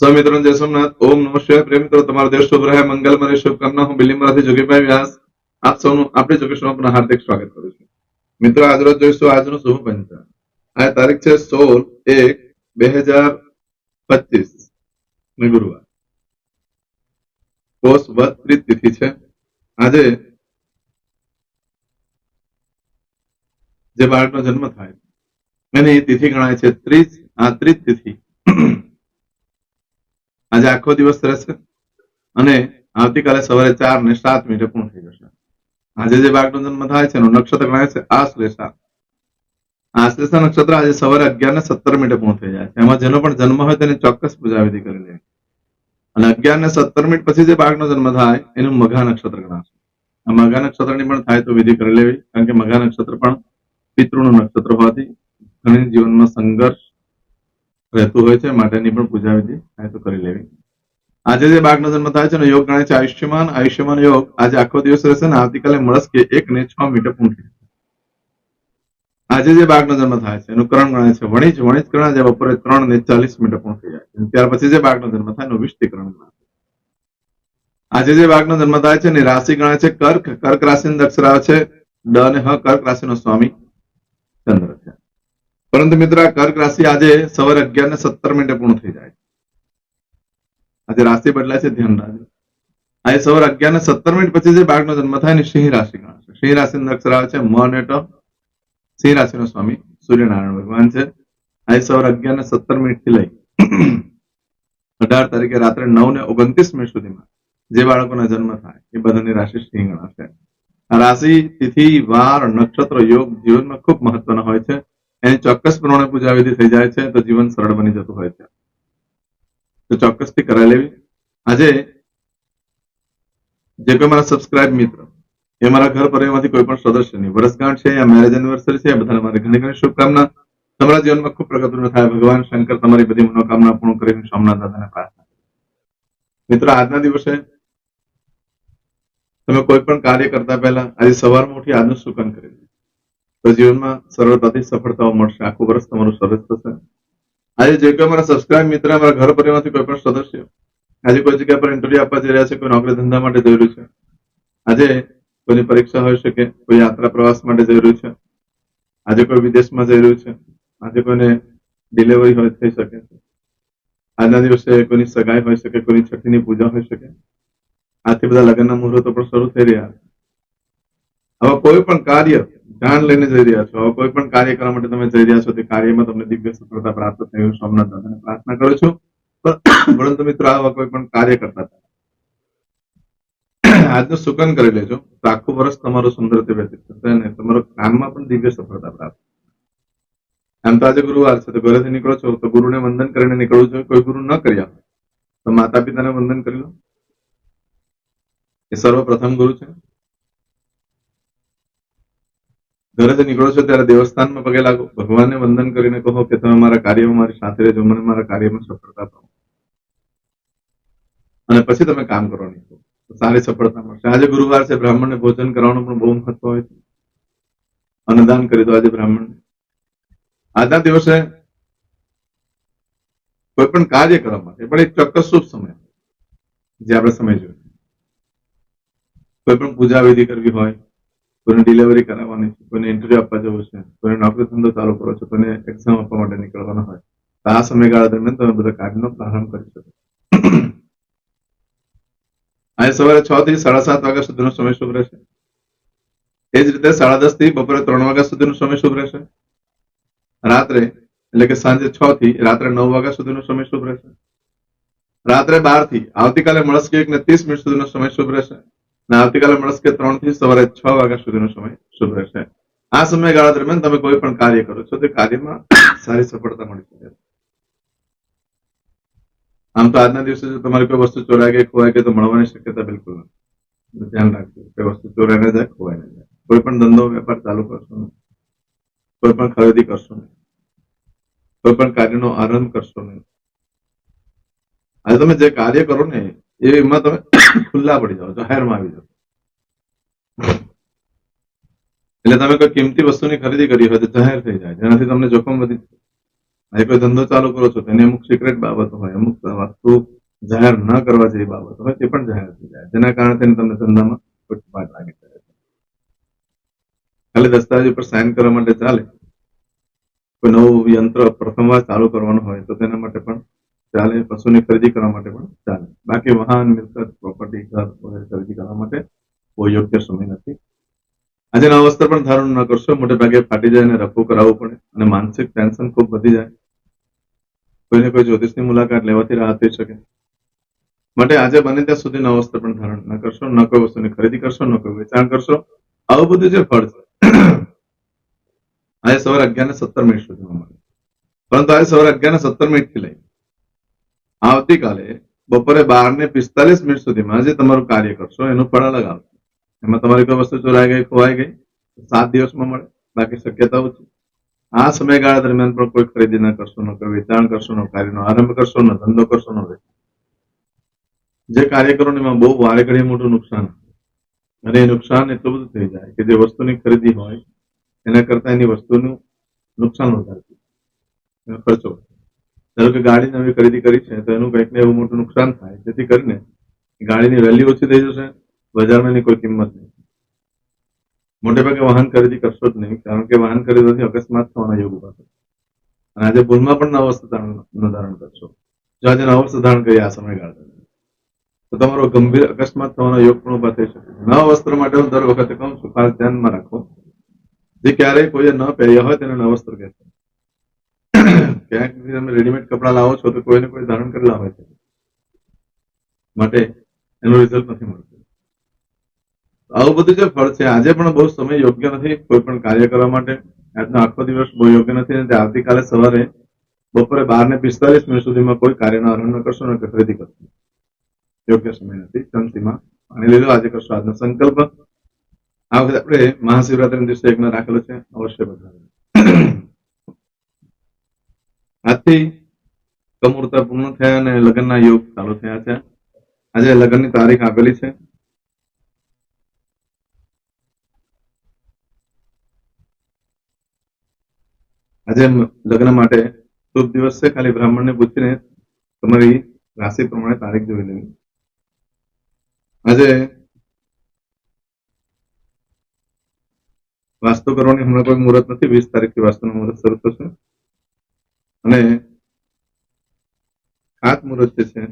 સૌ મિત્રો જય સોમનાથ ઓમ નમઃ પ્રેમ મિત્રો, તમારો દેશ શુભ રહે. મંગલમય શુભકામના. હું બિલીમરાથી જોગીભાઈ વ્યાસ. આપ સૌનું આપણે જોગેશમાં પણ હાર્દિક સ્વાગત કરું છું. મિત્રો આજરોજ જોઈશું આજનું શુભ પંચાંગ. આ તારીખ છે સોળ એક બે હજાર પચીસ. ગુરુવાર. કોષ વદ તિથિ છે. આજે જે બાળકનો જન્મ થાય. એની તિથિ ગણાય છે ત્રીજ આ ત્રીસ તિથિ. આજે આખો દિવસ રહેશે? અને આવતીકાલે સવારે ચાર ને સાત મિનિટે પૂર્ણ થઈ જશે. આજે જે બાળકનો જન્મ થાય છે એનું નક્ષત્ર ગણાય છે આશ્લેષા. આશ્લેષા નક્ષત્ર આજે સવારે અગિયાર ને સત્તર મિનિટે પૂર્ણ થઈ જાય છે. એમાં જેનો પણ જન્મ હોય તેને ચોક્કસ પૂજા વિધિ કરી લે. અને અગિયાર ને સત્તર મિનિટ પછી જે બાળકનો જન્મ થાય, એનું મઘા નક્ષત્ર ગણાશે. આ મઘા નક્ષત્રની પણ થાય તો વિધિ કરી લેવી, કારણ કે મઘા નક્ષત્ર પણ પિતૃનું નક્ષત્ર હોવાથી ઘણી જીવનમાં સંઘર્ષ રહેતું હોય છે, માટેની પણ પૂજા વિધિ તો કરી લેવી. આજે જે બાળકનો જન્મ થાય છે યોગ ગણાય છે આયુષ્યમાન. આયુષ્યમાન યોગ આજે આખો દિવસ રહેશે ને આવતીકાલે મળસ કે એક ને છ મીટર પૂંઠી આજે જે બાળકનો જન્મ થાય છે, એનું કરણ ગણાય છે વણિજ. વણિજ કરણ જે બપોરે ત્રણ ને ચાલીસ મીટર થઈ જાય ત્યાર પછી જે બાળકનો જન્મ થાય એનું વિષ્ટિકરણ ગણાય. આજે જે બાળકનો જન્મ થાય છે એની રાશિ ગણાય છે કર્ક. કર્ક રાશિ અક્ષર આવે છે ડ અને હ. કર્ક રાશિનો સ્વામી ચંદ્ર. પરંતુ મિત્ર, કર્ક રાશિ આજે સવારે અગિયાર ને સત્તર મિનિટે પૂર્ણ થઈ જાય આજે રાશિ બદલાય છે, ધ્યાન રાખજો. આજે સવારે અગિયાર ને સત્તર મિનિટ પછી જે બાળકનો જન્મ થાય ને સિંહ રાશિ ગણાશે સિંહ રાશિ અક્ષર આવે છે, મ અને સિંહ રાશિનો સ્વામી સૂર્યનારાયણ ભગવાન છે. આજે સવારે અગિયાર ને સત્તર મિનિટથી લઈ અઢાર તારીખે રાત્રે નવ ને ઓગણત્રીસ મિનિટ સુધીમાં જે બાળકોના જન્મ થાય, એ બધાની રાશિ સિંહ ગણાશે. રાશિ તિથિ, વાર, નક્ષત્ર, યોગ જીવનમાં ખૂબ મહત્વના હોય છે. એની ચોક્કસ પ્રમાણે પૂજા વિધિ થઈ જાય છે તો જીવન સરળ બની જતું હોય છે તો ચોક્કસથી કરાવી લેવી આજે જે કોઈ મારા સબસ્ક્રાઇબ મિત્ર, એ મારા ઘર પરિવારમાંથી કોઈ પણ સદસ્યની વર્ષગાંઠ છે યા મેરેજ એનિવર્સરી છે બધાને મારી ઘણી ઘણી શુભકામના તમારા જીવનમાં ખૂબ પ્રગતિનું થાય, ભગવાન શંકર તમારી બધી મનોકામના પૂર્ણ કરીને સોમનાથ દાદાને પ્રાર્થના કરું. મિત્રો, આજના દિવસે તમે કોઈ પણ કાર્ય કરતા પહેલા આજે સવારમાં ઉઠી આજનું સુકન કરી. તો જીવનમાં સરળતાથી સફળતાઓ મળશે. આખું વર્ષ તમારું સરસ થશે. આજે જે કોઈ મારા સબસ્ક્રાઇબ મિત્ર મારા ઘર પરિવારમાંથી કોઈ પણ સદસ્ય, આજે કોઈ જગ્યા પર ઇન્ટરવ્યુ આપવા જઈ રહ્યા છે, કોઈ નોકરી ધંધા માટે જઈ રહ્યું છે, આજે કોઈની પરીક્ષા હોઈ શકે, કોઈ યાત્રા પ્રવાસ માટે જઈ રહ્યું છે, આજે કોઈ વિદેશમાં જઈ રહ્યું છે, આજે કોઈને ડિલિવરી હોય થઈ શકે છે આજના દિવસે કોઈની સગાઈ હોઈ શકે, કોઈની છઠ્ઠીની પૂજા હોઈ શકે આથી બધા લગ્નના મુહૂર્તો પણ શરૂ થઈ રહ્યા છે. આવા કોઈ પણ કાર્ય ધ્યાન લઈને જઈ રહ્યા છો. કોઈ પણ કાર્ય કરવા માટે તમે જઈ રહ્યા છો, તે કાર્યમાં તમને દિવ્ય સફળતા પ્રાપ્ત થઈ સોમનાથ દાદાને પ્રાર્થના કરું છું. પરંતુ મિત્રો, આવા કોઈ પણ કાર્ય કરતા હતા. આજનું સુકન કરી લેજો. તો આખું વર્ષ તમારું સુંદર રીતે વ્યતીત થશે અને તમારો કામમાં પણ દિવ્ય સફળતા પ્રાપ્ત આમ તો આજે ગુરુવાર છે, તો ઘરેથી નીકળો છો, તો ગુરુને વંદન કરીને નીકળવું જોઈએ. કોઈ ગુરુ ન કર્યા તો માતા પિતાને વંદન કરી લો. એ સર્વપ્રથમ ગુરુ છે. ઘરેથી નીકળો છો ત્યારે દેવસ્થાનમાં પગે લાગો. ભગવાનને વંદન કરીને કહો કે તમે મારા કાર્યમાં, મારી સાથે રહેજો. મને મારા કાર્યમાં સફળતા પાઓ અને પછી તમે કામ કરો નીકળો સારી સફળતા મળશે. આજે ગુરુવાર છે. બ્રાહ્મણને ભોજન કરવાનું પણ બહુ મહત્વ હોય છે. અન્નદાન કરી દો આજે બ્રાહ્મણને. આજના દિવસે કોઈ પણ કાર્ય કરવા માટે, પણ એક ચોક્કસ શુભ સમય જે આપણે સમય જોઈએ. કોઈ પણ પૂજા વિધિ કરવી હોય કોઈને ડિલિવરી કરાવવાની છે, કોઈને ઇન્ટરવ્યુ આપવા જવું છે, કોઈને નોકરી ધંધો ચાલુ કરો છો, કોઈને એક્ઝામ આપવા માટે નીકળવાનો હોય. તો આ સમયગાળા દરમિયાન તમે બધા કાર્યનો પ્રારંભ કરી શકો. આજે સવારે છ થી સાડા સાત વાગ્યા સુધીનો સમય શુભ રહેશે. એ જ રીતે સાડા દસથી બપોરે ત્રણ વાગ્યા સુધીનો સમય શુભ રહેશે. રાત્રે, એટલે કે સાંજે છ થી રાત્રે નવ વાગ્યા સુધીનો સમય શુભ રહેશે. રાત્રે બારથી, આવતીકાલે મળસ કે એક ને ત્રીસ મિનિટ સુધીનો સમય શુભ રહેશે. અને આવતીકાલે મળશે ત્રણથી સવારે છ વાગ્યા સુધીનો સમય શુભ રહેશે. આ સમયગાળા દરમિયાન તમે કોઈ પણ કાર્ય કરો છો, તે કાર્યમાં સારી સફળતા મળી શકે. આમ તો આજના દિવસે જો તમારી કોઈ વસ્તુ ચોરાઈ ગઈ ખોવાઈ ગઈ તો મળવાની શક્યતા બિલકુલ નથી. ધ્યાન રાખજો કોઈ વસ્તુ ચોરાઈ ન જાય ખોવાઈ ન જાય. કોઈ પણ ધંધો, વેપાર ચાલુ કરશો નહીં. કોઈ પણ ખરીદી કરશો નહીં. કોઈ પણ કાર્યનો આરંભ કરશો નહીં. આજે તમે જે કાર્ય કરો ને એમાં તમે ખુલ્લા પડી જાઓ જાહેરમાં આવી જાઓ. એટલે તમે કોઈ કિંમતી વસ્તુની ખરીદી કરી હોય તો જાહેર થઈ જાય. જેનાથી તમને જોખમ વધી જાય. કોઈ ધંધો ચાલુ કરો છો, તેની અમુક સિક્રેટ બાબતો હોય, અમુક વસ્તુ જાહેર ન કરવા જેવી બાબતો હોય, તે પણ જાહેર થઈ જાય. જેના કારણે તેને તમને ધંધામાં ફૂટપાટ લાગી જાય ખાલી દસ્તાવેજ ઉપર સાઇન કરવા માટે ચાલે. કોઈ નવું યંત્ર પ્રથમવાર ચાલુ કરવાનું હોય તો તેના માટે પણ ચાલે, પશુની ખરીદી કરવા માટે પણ ચાલે. બાકી વાહન, મિલકત પ્રોપર્ટી ઘર વગેરે ખરીદી કરવા માટે કોઈ યોગ્ય સમય નથી. આજે નવા વસ્ત્ર પણ ધારણ ન કરશો. મોટે ભાગે ફાટી જાય અને રફુ કરાવવું પડે અને માનસિક ટેન્શન ખૂબ વધી જાય. કોઈને કોઈ જ્યોતિષની મુલાકાત લેવાથી રાહત થઈ શકે. માટે આજે બને ત્યાં સુધી નવા વસ્ત્ર પણ ધારણ ન કરશો. ન કોઈ વસ્તુની ખરીદી કરશો, ન કોઈ વેચાણ કરશો. આવું બધું જે ફળ છે, આજે સવારે અગિયાર ને સત્તર મિનિટ સુધીમાં મળે. પરંતુ આજે સવારે અગિયાર ને સત્તર મિનિટથી લઈ આવતીકાલે બપોરે બાર ને પિસ્તાલીસ મિનિટ સુધીમાં જે તમારું કાર્ય કરશો, એનું ફળ અલગ આવશે. એમાં તમારી કોઈ વસ્તુ ચોરાઈ ગઈ, ખોવાઈ ગઈ સાત દિવસમાં મળે. બાકી શક્યતા છે. આ સમયગાળા દરમિયાન પણ કોઈ ખરીદી ન કરશો, ન કોઈ વેચાણ કરશો, ન કાર્યનો આરંભ કરશો, ન ધંધો કરશો, ન જે કાર્ય કરો એમાં બહુ વારે ઘડી મોટું નુકસાન અને એ નુકસાન એટલું બધું થઈ જાય કે જે વસ્તુની ખરીદી હોય, એના કરતા એની વસ્તુનું નુકસાન વધારે ખર્ચો ધારો કે ગાડી નવી ખરીદી કરી છે, તો એનું કંઈક ને એવું મોટું નુકસાન થાય. જેથી કરીને ગાડીની વેલ્યુ ઓછી થઈ જશે બજારમાં એની કોઈ કિંમત નહીં. મોટે ભાગે વાહન ખરીદી કરશો જ નહીં, કારણ કે વાહન ખરીદવાથી અકસ્માત થવાના યોગ ઊભા થશે અને આજે ભૂલમાં પણ નવ વસ્ત્ર ધારણ કરશો. જો આજે નવ ધારણ કરી આ સમયગાળા તો તમારો ગંભીર અકસ્માત થવાનો યોગ પણ ઊભા થઈ શકે. નવા વસ્ત્ર માટે હું દર વખતે કહું છું, ખાસ ધ્યાનમાં રાખો. જે ક્યારેય કોઈએ ન પહેર્યા હોય તેને નવસ્ત્ર વસ્ત્ર કહેશે ક્યાંક તમે રેડીમેડ કપડાં લાવો છો તો કોઈને કોઈ ધારણ કરેલા હોય છે. માટે એનું રિઝલ્ટ નથી મળતું. આવું બધું જે ફળ છે, આજે પણ બહુ સમય યોગ્ય નથી કોઈ પણ કાર્ય કરવા માટે. આજનો આખો દિવસ બહુ યોગ્ય નથી અને આવતીકાલે સવારે બપોરે બાર ને પિસ્તાલીસ મિનિટ સુધીમાં કોઈ કાર્યનો આરંભ ન કરશો ને ખરીદી કરશો. યોગ્ય સમય નથી ચમચીમાં પાણી લીધો. આજે કરશો આજનો સંકલ્પ. આ વખતે આપણે મહાશિવરાત્રી દિવસે યજ્ઞ રાખેલો છે. અવશ્ય બધા આજથી કમુરતા પૂર્ણ થયા અને લગ્નના યોગ ચાલુ થયા છે. આજે લગ્નની તારીખ આપેલી છે. આજે લગ્ન માટે શુભ દિવસ છે. ખાલી બ્રાહ્મણને પૂછીને તમારી રાશિ પ્રમાણે તારીખ જોઈ લેવી. આજે વાસ્તુ કરવાની હમણાં કોઈ મુહૂર્ત નથી. વીસ તારીખથી વાસ્તુનું મુહૂર્ત શરૂ થશે. અને ખાત મુહૂર્ત જે છે.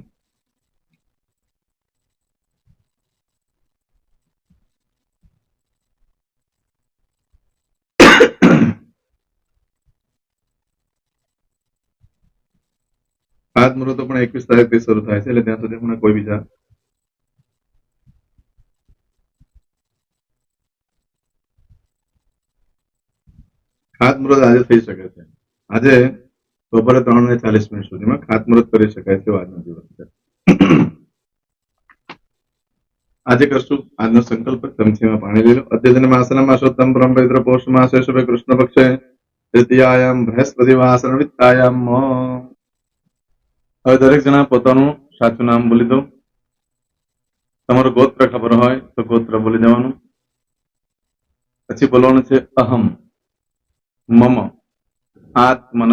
ખાત મુહૂર્તો પણ એકવીસ તારીખથી શરૂ થાય છે, એટલે ત્યાં સુધી પણ કોઈ બીજા ખાત મુહૂર્ત આજે થઈ શકે છે. આજે બપોરે ત્રણ ને ચાલીસ મિનિટ સુધીમાં ખાતમુહૂર્ત કરી શકાય છે આજનો દિવસ આજે કરશું આજનો સંકલ્પ ચમચીમાં પાણી લઈ લો અદ્યતન માસના માસોત્તમ બ્રહ્મ પોષ માસે શુભે કૃષ્ણ પક્ષે. તૃતીયાયામ બૃહસ્પતિ વાસન વિત્તાયામ હવે દરેક જણા પોતાનું સાચું નામ બોલી દો. તમારો ગોત્ર ખબર હોય તો ગોત્ર બોલી દેવાનું. પછી બોલવાનું છે અહમ, મમ, આત્મન.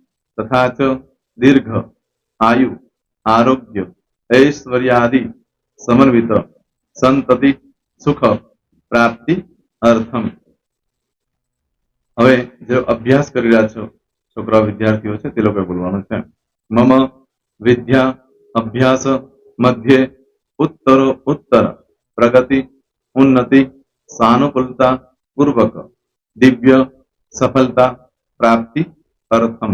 તથા ચ દીર્ઘ આયુ આરોગ્ય ઐશ્વર્યાદિ સમન્વિત સંતતિ સુખ પ્રાપ્તિ અર્થમ હવે જે અભ્યાસ કરી રહ્યા છો, છોકરા વિદ્યાર્થીઓ છે, તે લોકોએ બોલવાનું છે. મમ વિદ્યા અભ્યાસ મધ્યે ઉત્તરો ઉત્તર, પ્રગતિ ઉન્નતિ સાનુકૂલતા પૂર્વક, દિવ્ય સફળતા, પ્રાપ્તિ અર્થમ.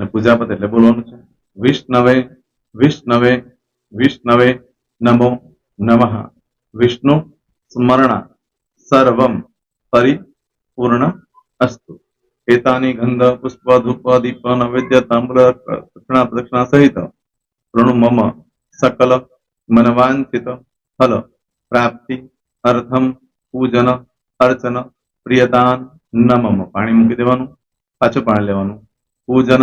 અને પૂજા એટલે બોલવાનું છે. વિષ્ણવે વિષ્ણવે વિષ્ણવે નમો નમઃ. વિષ્ણુ સ્મરણા સર્વમ પરિપૂર્ણ અસ્તુ. એતાની ગંધ, પુષ્પ, ધૂપ, દીપ, નૈવેદ્ય તામ્ર દક્ષિણા પ્રદક્ષિણા સહિત પ્રણુ મમ સકલ મનવાંછિત ફલ પ્રાપ્તિ અર્થમ પૂજન અર્ચન પ્રિયતાન નમમ પાણી મૂકી દેવાનું, પાછું પાણી લેવાનું. પૂજન